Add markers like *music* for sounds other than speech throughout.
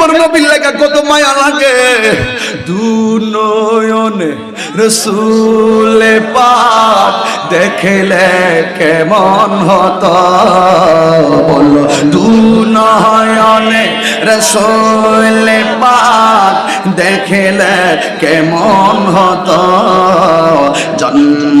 এরপর নবীর লেখা কত মায়া লাগে। দু নয়নে রসুলে পাক দেখলে কেমন হতো। বলো দু নয়নে রসুলে পাক দেখলে কেমন হত। জন্ম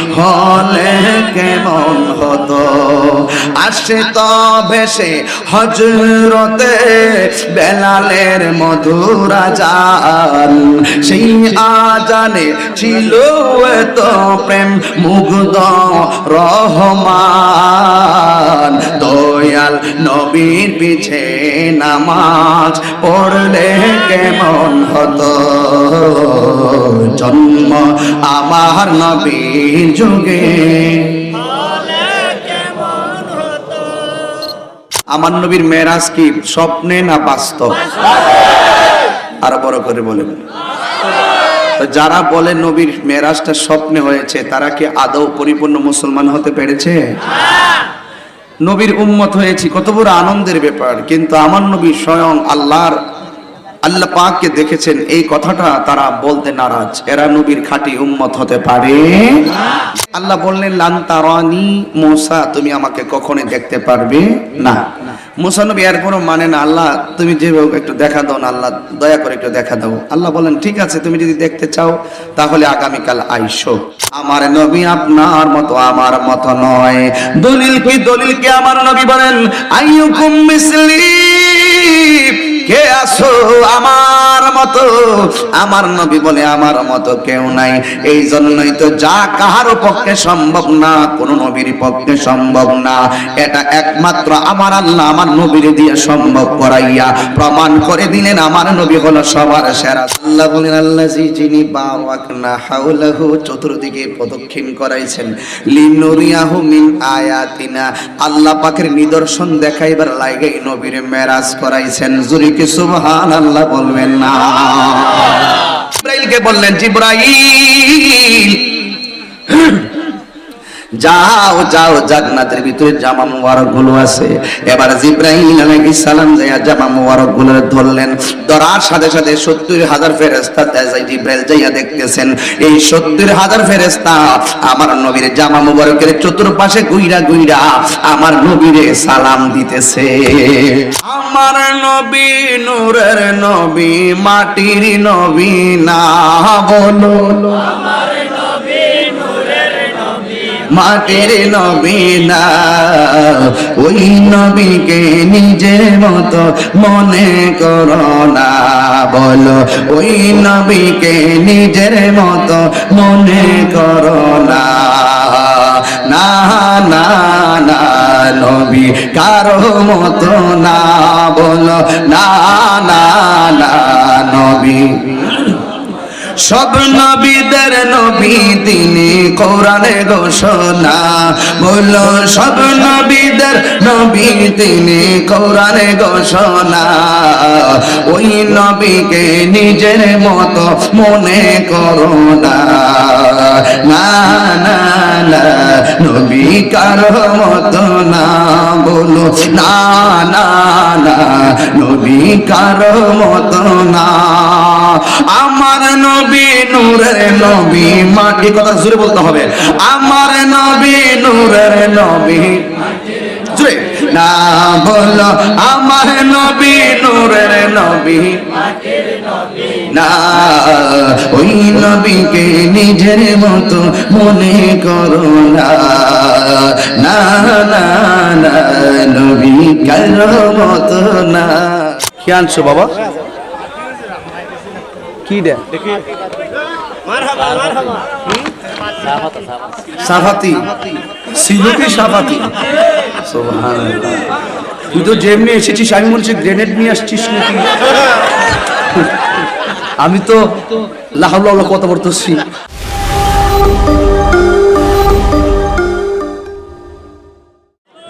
হলে কেমন হতো? আসে তো ভেসে হজরতে বেলালের মধুরা জান সেই আজানে ছিল এত প্রেম মুগ্ধ রহমান। দয়াল নবীর পিছে নামাজ পড়লে কেমন হতো? জন্ম আমার নবীর যুগে। আমার নবীর মেরাজ কি স্বপ্নে না বাস্তব? আরও বড় করে বলেন যারা বলে নবীর মেরাজটা স্বপ্নে হয়েছে তারা কি আদৌ পরিপূর্ণ মুসলমান হতে পেরেছে? নবীর উম্মত হয়েছি কত বড় আনন্দের ব্যাপার। কিন্তু আমার নবী স্বয়ং আল্লাহর আল্লাহ পাককে দেখেছেন, এই কথাটা তারা বলতে নারাজ। এরা নবীর খাঁটি উম্মত হতে পারে? আল্লাহ বললেন লান্তারানি মোসা, তুমি আমাকে কখনই দেখতে পারবে না। মুসা নবী এরপরও মানে না। আল্লাহ, তুমি যে একটু দেখা দাও না, আল্লাহ দয়া করে একটু দেখা দাও। আল্লাহ বলেন, ঠিক আছে, তুমি যদি দেখতে চাও, তাহলে আগামীকাল আইসো। আমার নবী আপনার মতো, আমার মতো নয়। দলিল কি দলিল কি আমার নবী বলেন? আইয়ুকুম মিসলি কে আসো আমার মতো? আমার নবী বলে আমার মতো কেউ নাই। এই জন্যই তো যা কাহারও পক্ষে সম্ভব না, কোন নবীর পক্ষে সম্ভব না। এটা একমাত্র আমার আল্লাহ আমার নবীর দিয়ে সম্ভব করাইয়া প্রমাণ করে দিলেন আমার নবী হলো সবার সেরা। আল্লাহ বলেন আল্লাহ যিনি বাওয়াক না হাউলাহু চতুর্দিকে প্রদক্ষিণ করাইছেন। লিনুরিয়াহু মিন আয়াতিনা। আল্লাহ পাকের নিদর্শন দেখাইবার লাগাই নবীর মেরাজ করাইছেন। জুরি কি সুবহানাল্লাহ বলবেন না। জিব্রাইলকে বললেন জিব্রাইল যাও যাও জান্নাতের ভিতরে জামা মুবারকগুলো আছে। এবার জিব্রাহিম আলাইহিস সালাম যাইয়া জামা মুবারকগুলো ধরলেন। ধরার সাথে সাথে সত্তর হাজার ফেরেস্তা যাই জিব্রাইল যাইয়া দেখতেছেন, এই সত্তর হাজার ফেরেস্তা আমার নবীর জামা মুবারকের চতুর্পাশে গুইরা গুইরা আমার নবীরে সালাম দিতেছে। আমার নবী নূরের নবী, মাটির নবী, না বলো। মাটির নবী না। ওই নবীকে নিজের মতো মনে করো না। বলো, ওই নবীকে নিজের মতো মনে করো না। না না না, নবী কারও মতো না। বলো, না না না, নবী সব নবীদের নবী তিনি কোরআনে ঘোষণা বলল, সব নবীদের নবী তিনি কোরআনে ঘোষণা। ওই নবীকে নিজের মতো মনে করো না। না নবী কারও মতো না। বলো, না না না, নবী কারও মতো না? আমার নবী নূরের নবী মাটি কথা জুড়ে বলতে হবে। আমার নবী নূরের নবী। না, বলো, আমার নবী নূরের নবী। না, ওই নবীকে নিজের মতো মনে করো না না না কারও মতো না। কি আনছো বাবা? কি দে? সাফাতি। সিলুকি সাফাতি। তুই তো যেমনি এসেছিস আমি বলছি গ্রেনেড নিয়ে আসছিস নাকি? *laughs* আমি তো লাহাউল্লাহ কথা বলতেছি।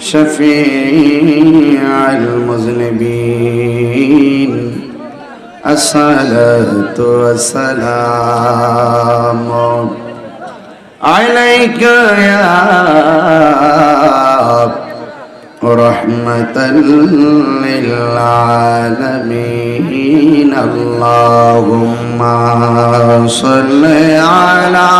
شفيع المذنبين. الصلاة والسلام عليك يا رحمة للعالمين. اللهم صل على